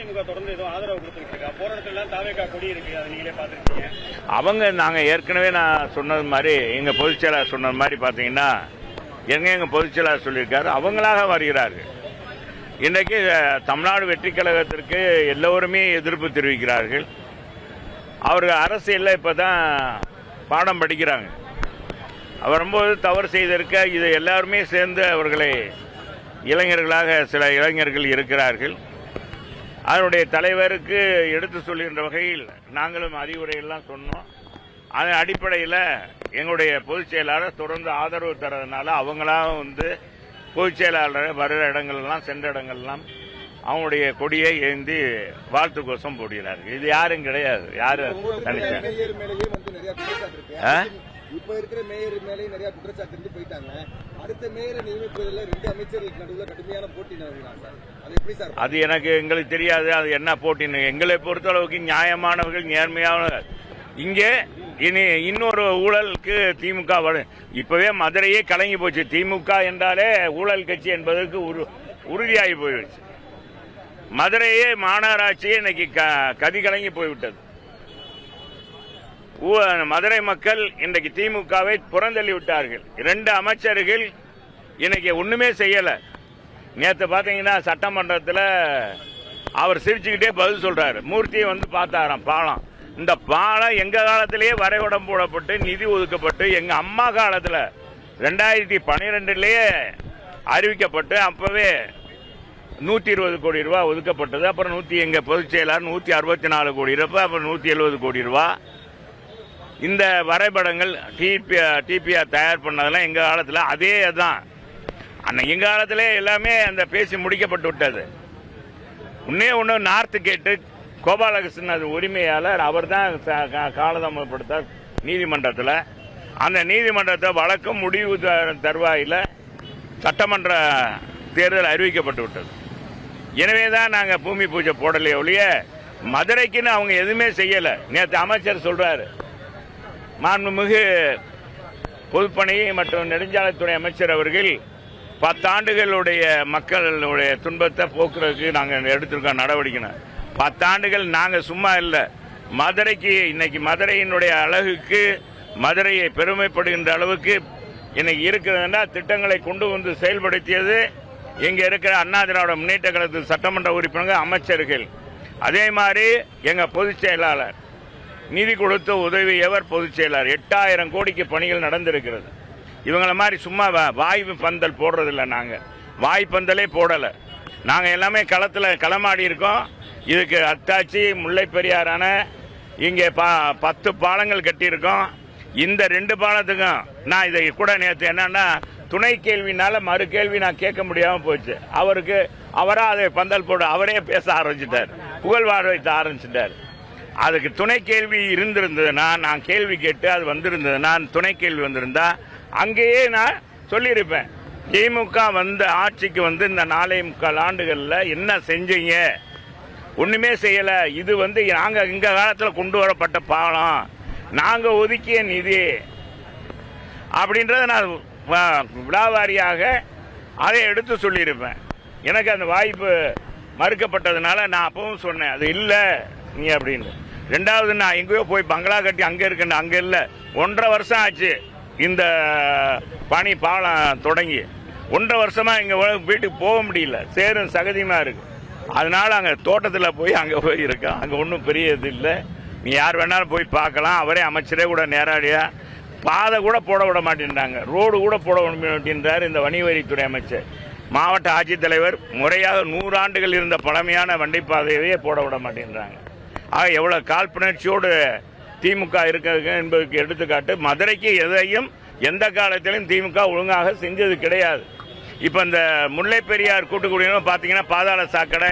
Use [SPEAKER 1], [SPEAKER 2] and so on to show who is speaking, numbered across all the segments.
[SPEAKER 1] அதிமுக தொடர்ந்து ஏதோ ஆதரவு கொடுத்துட்டு இருக்கா? போற இடத்துல எல்லாம் தாவேக்கா கொடி இருக்கு. அதை நீங்களே பாத்துருக்கீங்க
[SPEAKER 2] அவங்க நாங்கள் ஏற்கனவே நான் சொன்னது மாதிரி எங்கள் பொதுச் செயலாளர் சொன்னது மாதிரி பார்த்தீங்கன்னா எங்க எங்கள் பொதுச் செயலாளர் சொல்லியிருக்காரு. அவங்களாக வருகிறார்கள். இன்றைக்கு தமிழ்நாடு வெற்றி கழகத்திற்கு எல்லோருமே எதிர்ப்பு தெரிவிக்கிறார்கள். அவர்கள் அரசியலில் இப்போ தான் பாடம் படிக்கிறாங்க. அவர் தவறு செய்திருக்க இது எல்லாருமே சேர்ந்து அவர்களை இளைஞர்களாக சில இளைஞர்கள் இருக்கிறார்கள். அதனுடைய தலைவருக்கு எடுத்து சொல்கின்ற வகையில் நாங்களும் அறிவுரையெல்லாம் சொன்னோம். அதன் அடிப்படையில் எங்களுடைய பொதுச் செயலாளர் தொடர்ந்து ஆதரவு தரதுனால அவங்களாம் வந்து பொதுச் செயலாளர் வருகிற இடங்கள்லாம் சென்ற இடங்கள்லாம் அவங்களுடைய கொடியை ஏந்தி வாழ்த்து கோஷம் போடுகிறார்கள். இது யாரும் கிடையாது. யாரும் தனிச்சா
[SPEAKER 3] இப்ப இருக்கிற மேயர் மேலேயும் நிறைய குற்றச்சாட்டு இருந்து போயிட்டாங்க. அடுத்த மேயரை நியமிப்பதில் ரெண்டு அமைச்சர்களுக்கு நடுவில் கடுமையான போட்டி நிலவுகிறாங்க அது எப்படி சார்
[SPEAKER 2] அது எனக்கு எங்களுக்கு தெரியாது. அது என்ன போட்டின்னு. எங்களை பொறுத்தளவுக்கு நியாயமானவர்கள் நேர்மையானவர்கள். இங்கே இனி இன்னொரு ஊழலுக்கு திமுக வரும் இப்பவே மதுரையே கலங்கி போச்சு. திமுக என்றாலே ஊழல் கட்சி என்பதற்கு உரு உறுதியாகி போயிடுச்சு. மதுரையே மாநகராட்சியே இன்னைக்கு க- கதி கலங்கி போய்விட்டது. மதுரை மக்கள் இன்றைக்கு திமுகவை புறந்தள்ளி விட்டார்கள். இரண்டு அமைச்சர்கள் இன்னைக்கு ஒண்ணுமே செய்யல. நேத்து பாத்தீங்கன்னா சட்டமன்றத்தில் அவர் சிரிச்சுக்கிட்டே பதில் சொல்றாரு. மூர்த்தியை வந்து பார்த்தாராம் பாலம். இந்த பாலம் எங்க காலத்திலேயே வரைபடம் போடப்பட்டு நிதி ஒதுக்கப்பட்டு எங்க அம்மா காலத்துல ரெண்டாயிரத்தி பனிரெண்டுலேயே அறிவிக்கப்பட்டு அப்பவே நூத்தி இருபது கோடி ரூபாய் ஒதுக்கப்பட்டது. அப்புறம் நூத்தி எங்க பொதுச் செயலாளர் நூத்தி அறுபத்தி நாலு கோடி ரூபாய் அப்புறம் நூத்தி எழுபது கோடி ரூபாய் இந்த வரைபடங்கள் டிபி டிபிஆர் தயார் பண்ணதெல்லாம் எங்கள் காலத்தில் அதே தான் அன்னைக்கு எங்க காலத்திலே எல்லாமே அந்த பேசி முடிக்கப்பட்டு விட்டது. உன்னே ஒன்று நார்த்து கேட்டு கோபாலகிருஷ்ணன் அது உரிமையாளர் அவர் தான் காலதாமதப்படுத்தார் நீதிமன்றத்தில். அந்த நீதிமன்றத்தை வழக்கம் முடிவு தருவாயில் சட்டமன்ற தேர்தல் அறிவிக்கப்பட்டு விட்டது. எனவே தான் நாங்கள் பூமி பூஜை போடலையே ஒழிய மதுரைக்குன்னு அவங்க எதுவுமே செய்யலை. நேற்று அமைச்சர் சொல்கிறாரு மாண்புமிகு பொதுப்பணி மற்றும் நெடுஞ்சாலைத்துறை அமைச்சர் அவர்கள் பத்தாண்டுகளுடைய மக்களுடைய துன்பத்தை போக்குறதுக்கு நாங்கள் எடுத்திருக்கோம் நடவடிக்கை பத்தாண்டுகள் நாங்கள் சும்மா இல்லை. மதுரைக்கு இன்னைக்கு மதுரையினுடைய அழகுக்கு மதுரையை பெருமைப்படுகின்ற அளவுக்கு இன்னைக்கு இருக்கிறதுனா திட்டங்களை கொண்டு வந்து செயல்படுத்தியது இங்கே இருக்கிற அண்ணா திராவிட முன்னேற்ற கழகத்தின் சட்டமன்ற உறுப்பினர்கள் அமைச்சர்கள். அதே மாதிரி எங்கள் பொதுச் செயலாளர் நிதி கொடுத்த உதவியவர் பொதுச் செயலாளர்? எட்டாயிரம் கோடிக்கு பணிகள் நடந்திருக்கிறது. இவங்கள மாதிரி சும்மா வா- வாய் பந்தல் போடுறதில்ல நாங்கள் வாய் பந்தலே போடலை. நாங்கள் எல்லாமே களத்தில் களமாடி இருக்கோம். இதுக்கு அத்தாச்சி முல்லை பெரியாரான இங்கே பா- பத்து பாலங்கள் கட்டியிருக்கோம். இந்த ரெண்டு பாலத்துக்கும் நான் இதை கூட நேற்று என்னன்னா துணை கேள்வினால மறு கேள்வி நான் கேட்க முடியாமல் போச்சு. அவருக்கு அவராக அதை பந்தல் போட அவரே பேச ஆரம்பிச்சிட்டார். புகழ்வாழ வைத்த ஆரம்பிச்சிட்டார். அதுக்கு துணை கேள்வி இருந்திருந்ததுன்னா நான் கேள்வி கேட்டு அது வந்திருந்ததுன்னா துணை கேள்வி வந்திருந்தா அங்கேயே நான் சொல்லியிருப்பேன். திமுக வந்து ஆட்சிக்கு வந்து இந்த நாலே முக்கால் ஆண்டுகளில் என்ன செஞ்சீங்க? ஒன்றுமே செய்யலை. இது வந்து நாங்கள் இந்த காலத்தில் கொண்டு வரப்பட்ட பாலம். நாங்கள் ஒதுக்கிய நிதி. அப்படின்றத நான் வ- விடாவாரியாக அதை எடுத்து சொல்லியிருப்பேன். எனக்கு அந்த வாய்ப்பு மறுக்கப்பட்டதுனால நான் அப்பவும் சொன்னேன். அது இல்லை. நீ அப்படின்னு. ரெண்டாவது நான் எங்கேயோ போய் பங்களா கட்டி அங்கே இருக்கேன் அங்கே இல்லை. ஒன்றரை வருஷம் ஆச்சு இந்த பணி பாலம் தொடங்கி. ஒன்றரை வருஷமா இங்கே வீட்டுக்கு போக முடியல. சேரும் சகதியமாக இருக்கு. அதனால் அங்கே தோட்டத்தில் போய் அங்கே போய் இருக்கோம் அங்கே ஒன்றும் பெரிய இது இல்லை. நீ யார் வேணாலும் போய் பார்க்கலாம். அவரே அமைச்சரே கூட நேரடியாக பாதை கூட போட விட மாட்டேன்றாங்க. ரோடு கூட போட விட மாட்டேன்றார் இந்த வணிகவரித்துறை அமைச்சர். மாவட்ட ஆட்சித்தலைவர் முறையாக நூறு ஆண்டுகள் இருந்த பழமையான வண்டிப்பாதையவே போட விட மாட்டேன்றாங்க. ஆக எவ்வளவு காழ்ப்புணர்ச்சியோடு திமுக இருக்கிறது என்பதற்கு எடுத்துக்காட்டு மதுரைக்கு எதையும் எந்த காலத்திலும் திமுக ஒழுங்காக செஞ்சது கிடையாது. இப்ப இந்த முல்லை பெரியார் கூட்டுக்குடியினர் பாத்தீங்கன்னா பாதாள சாக்கடை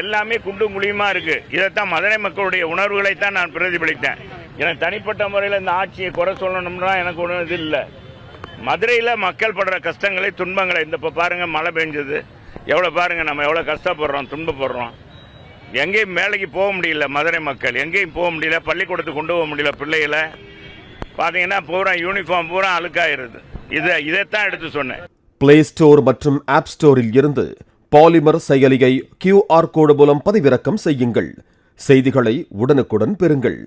[SPEAKER 2] எல்லாமே குண்டு குழியுமா இருக்கு. இதைத்தான் மதுரை மக்களுடைய உணர்வுகளை தான் நான் பிரதிபலித்தேன். எனக்கு தனிப்பட்ட முறையில் இந்த ஆட்சியை குறை சொல்லணும்னா எனக்கு ஒன்றும் இது இல்லை. மதுரையில் மக்கள் படுற கஷ்டங்களை துன்பங்களை இந்த இப்போ பாருங்க மழை பெஞ்சது. எவ்வளோ பாருங்க நம்ம எவ்வளோ கஷ்டப்படுறோம் துன்பப்படுறோம். எங்கேயும் மேலைக்கு போக முடியல மதுரை மக்கள். எங்கேயும் போக முடியல பள்ளிக்கூடத்துக்கு கொண்டு போக முடியல பிள்ளைகளை. பார்த்தீங்கன்னா பூரா யூனிஃபார்ம் பூரா அழுக்காயிருது. இதை இதைத்தான் எடுத்து சொன்னேன்.
[SPEAKER 4] பிளே ஸ்டோர் மற்றும் ஆப் ஸ்டோரில் இருந்து பாலிமர் செயலியை கியூஆர் கோடு மூலம் பதிவிறக்கம் செய்யுங்கள். செய்திகளை உடனுக்குடன் பெறுங்கள்.